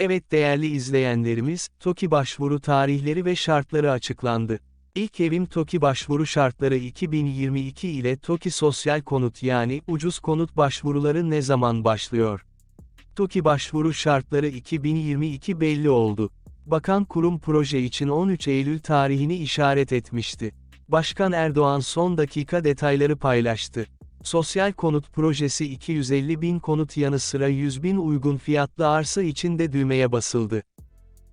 Evet değerli izleyenlerimiz, TOKİ başvuru tarihleri ve şartları açıklandı. İlk evim TOKİ başvuru şartları 2022 ile TOKİ sosyal konut yani ucuz konut başvuruları ne zaman başlıyor? TOKİ başvuru şartları 2022 belli oldu. Bakan kurum proje için 13 Eylül tarihini işaret etmişti. Başkan Erdoğan son dakika detayları paylaştı. Sosyal konut projesi 250 bin konut yanı sıra 100 bin uygun fiyatlı arsa için de düğmeye basıldı.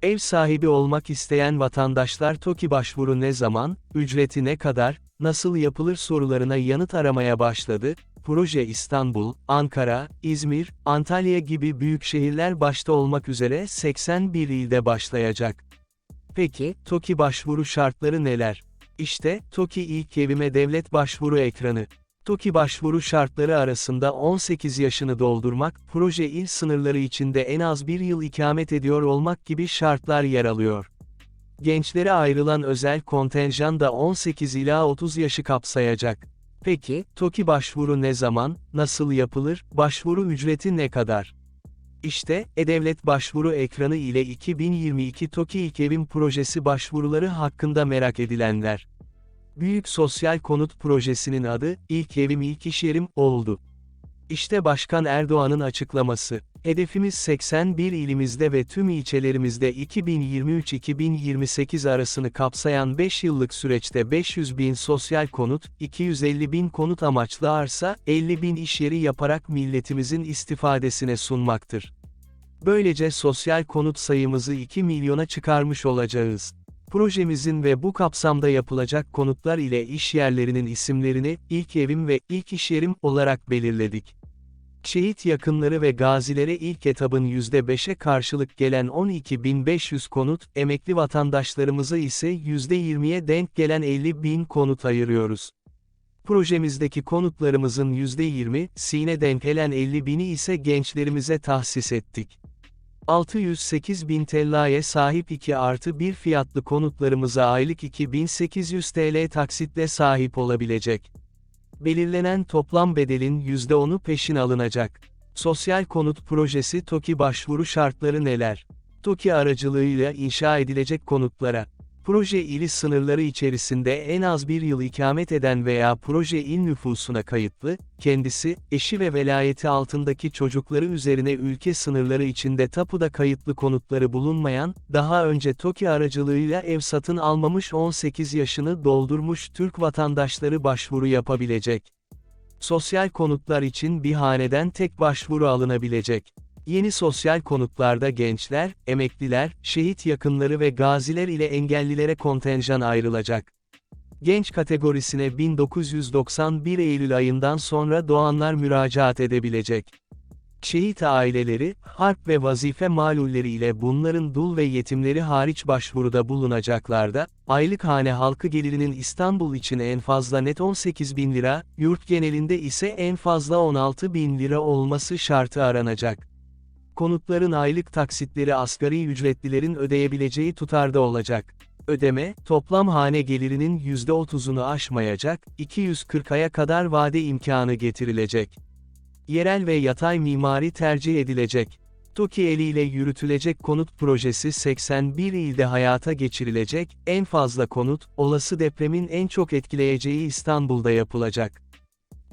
Ev sahibi olmak isteyen vatandaşlar TOKİ başvuru ne zaman, ücreti ne kadar, nasıl yapılır sorularına yanıt aramaya başladı. Proje İstanbul, Ankara, İzmir, Antalya gibi büyük şehirler başta olmak üzere 81 ilde başlayacak. Peki, TOKİ başvuru şartları neler? İşte, TOKİ ilk evime devlet başvuru ekranı. TOKİ başvuru şartları arasında 18 yaşını doldurmak, proje il sınırları içinde en az bir yıl ikamet ediyor olmak gibi şartlar yer alıyor. Gençlere ayrılan özel kontenjan da 18 ila 30 yaşı kapsayacak. Peki, TOKİ başvuru ne zaman, nasıl yapılır, başvuru ücreti ne kadar? İşte, E-Devlet başvuru ekranı ile 2022 TOKİ İlk projesi başvuruları hakkında merak edilenler. Büyük Sosyal Konut Projesi'nin adı, İlk Evim İlk İş Yerim, oldu. İşte Başkan Erdoğan'ın açıklaması. Hedefimiz 81 ilimizde ve tüm ilçelerimizde 2023-2028 arasını kapsayan 5 yıllık süreçte 500 bin sosyal konut, 250 bin konut amaçlı arsa, 50 bin iş yeri yaparak milletimizin istifadesine sunmaktır. Böylece sosyal konut sayımızı 2 milyona çıkarmış olacağız. Projemizin ve bu kapsamda yapılacak konutlar ile iş yerlerinin isimlerini, ilk evim ve ilk iş yerim olarak belirledik. Şehit yakınları ve gazilere ilk etabın %5'e karşılık gelen 12.500 konut, emekli vatandaşlarımıza ise %20'ye denk gelen 50.000 konut ayırıyoruz. Projemizdeki konutlarımızın %20'sine denk gelen 50.000'i ise gençlerimize tahsis ettik. 608 bin TL'ye sahip 2 artı 1 fiyatlı konutlarımıza aylık 2800 TL taksitle sahip olabilecek. Belirlenen toplam bedelin %10'u peşin alınacak. Sosyal konut projesi TOKİ başvuru şartları neler? TOKİ aracılığıyla inşa edilecek konutlara. Proje ili sınırları içerisinde en az bir yıl ikamet eden veya proje il nüfusuna kayıtlı, kendisi, eşi ve velayeti altındaki çocukları üzerine ülke sınırları içinde tapuda kayıtlı konutları bulunmayan, daha önce TOKİ aracılığıyla ev satın almamış 18 yaşını doldurmuş Türk vatandaşları başvuru yapabilecek. Sosyal konutlar için bir haneden tek başvuru alınabilecek. Yeni sosyal konutlarda gençler, emekliler, şehit yakınları ve gaziler ile engellilere kontenjan ayrılacak. Genç kategorisine 1991 Eylül ayından sonra doğanlar müracaat edebilecek. Şehit aileleri, harp ve vazife malulleri ile bunların dul ve yetimleri hariç başvuruda bulunacaklarda, aylık hane halkı gelirinin İstanbul için en fazla net 18 bin lira, yurt genelinde ise en fazla 16 bin lira olması şartı aranacak. Konutların aylık taksitleri asgari ücretlilerin ödeyebileceği tutarda olacak. Ödeme, toplam hane gelirinin %30'unu aşmayacak, 240 aya kadar vade imkanı getirilecek. Yerel ve yatay mimari tercih edilecek. TOKİ eliyle yürütülecek konut projesi 81 ilde hayata geçirilecek, en fazla konut, olası depremin en çok etkileyeceği İstanbul'da yapılacak.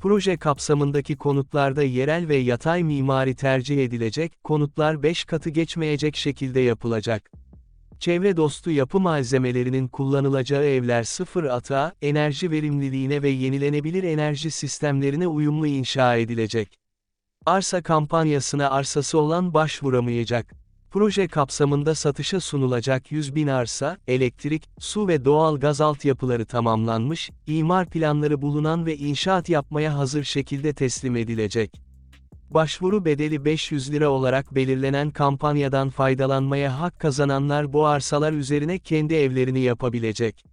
Proje kapsamındaki konutlarda yerel ve yatay mimari tercih edilecek, konutlar 5 katı geçmeyecek şekilde yapılacak. Çevre dostu yapı malzemelerinin kullanılacağı evler sıfır atığa, enerji verimliliğine ve yenilenebilir enerji sistemlerine uyumlu inşa edilecek. Arsa kampanyasına arsası olan başvuramayacak. Proje kapsamında satışa sunulacak 100 bin arsa, elektrik, su ve doğal gaz altyapıları tamamlanmış, imar planları bulunan ve inşaat yapmaya hazır şekilde teslim edilecek. Başvuru bedeli 500 lira olarak belirlenen kampanyadan faydalanmaya hak kazananlar bu arsalar üzerine kendi evlerini yapabilecek.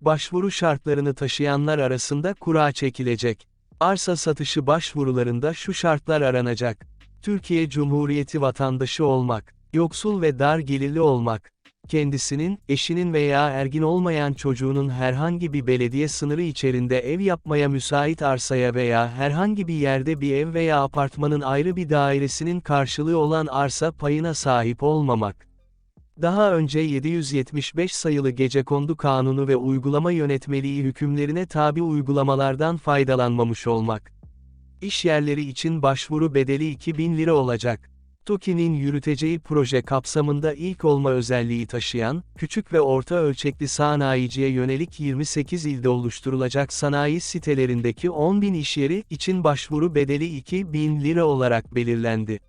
Başvuru şartlarını taşıyanlar arasında kura çekilecek. Arsa satışı başvurularında şu şartlar aranacak. Türkiye Cumhuriyeti vatandaşı olmak, yoksul ve dar gelirli olmak, kendisinin, eşinin veya ergin olmayan çocuğunun herhangi bir belediye sınırı içerisinde ev yapmaya müsait arsaya veya herhangi bir yerde bir ev veya apartmanın ayrı bir dairesinin karşılığı olan arsa payına sahip olmamak. Daha önce 775 sayılı Gecekondu Kanunu ve uygulama yönetmeliği hükümlerine tabi uygulamalardan faydalanmamış olmak. İş yerleri için başvuru bedeli 2000 lira olacak. TOKİ'nin yürüteceği proje kapsamında ilk olma özelliği taşıyan, küçük ve orta ölçekli sanayiciye yönelik 28 ilde oluşturulacak sanayi sitelerindeki 10.000 iş yeri için başvuru bedeli 2000 lira olarak belirlendi.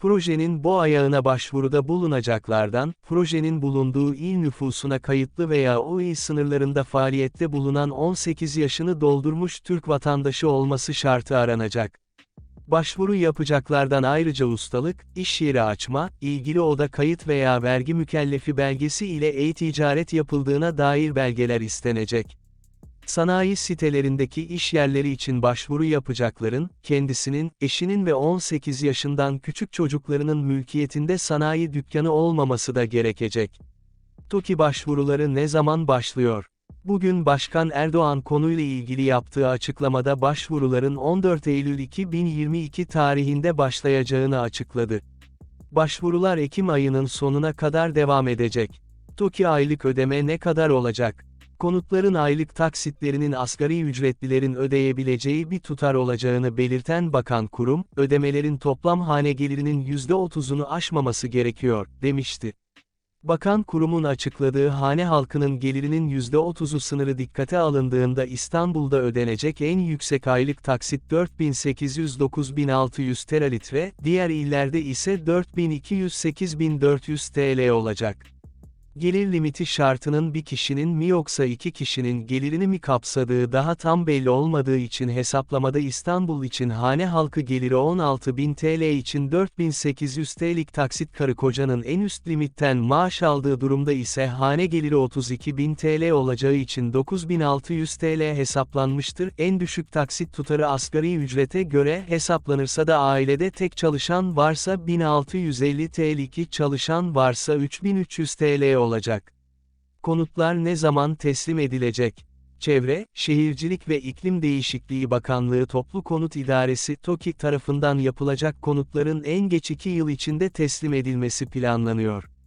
Projenin bu ayağına başvuruda bulunacaklardan, projenin bulunduğu il nüfusuna kayıtlı veya o il sınırlarında faaliyette bulunan 18 yaşını doldurmuş Türk vatandaşı olması şartı aranacak. Başvuru yapacaklardan ayrıca ustalık, iş yeri açma, ilgili oda kayıt veya vergi mükellefi belgesi ile e-ticaret yapıldığına dair belgeler istenecek. Sanayi sitelerindeki iş yerleri için başvuru yapacakların, kendisinin, eşinin ve 18 yaşından küçük çocuklarının mülkiyetinde sanayi dükkanı olmaması da gerekecek. TOKİ başvuruları ne zaman başlıyor? Bugün Başkan Erdoğan konuyla ilgili yaptığı açıklamada başvuruların 14 Eylül 2022 tarihinde başlayacağını açıkladı. Başvurular Ekim ayının sonuna kadar devam edecek. TOKİ aylık ödeme ne kadar olacak? Konutların aylık taksitlerinin asgari ücretlilerin ödeyebileceği bir tutar olacağını belirten bakan kurum, ödemelerin toplam hane gelirinin %30'unu aşmaması gerekiyor, demişti. Bakan kurumun açıkladığı hane halkının gelirinin %30'u sınırı dikkate alındığında İstanbul'da ödenecek en yüksek aylık taksit 4800-9600 TL, diğer illerde ise 4200-8400 TL olacak. Gelir limiti şartının bir kişinin mi yoksa iki kişinin gelirini mi kapsadığı daha tam belli olmadığı için hesaplamada İstanbul için hane halkı geliri 16.000 TL için 4800 TL'lik taksit karı kocanın en üst limitten maaş aldığı durumda ise hane geliri 32.000 TL olacağı için 9600 TL hesaplanmıştır. En düşük taksit tutarı asgari ücrete göre hesaplanırsa da ailede tek çalışan varsa 1650 TL 2 çalışan varsa 3300 TL olacak olacak. Konutlar ne zaman teslim edilecek? Çevre, Şehircilik ve İklim Değişikliği Bakanlığı Toplu Konut İdaresi TOKİ tarafından yapılacak konutların en geç 2 yıl içinde teslim edilmesi planlanıyor.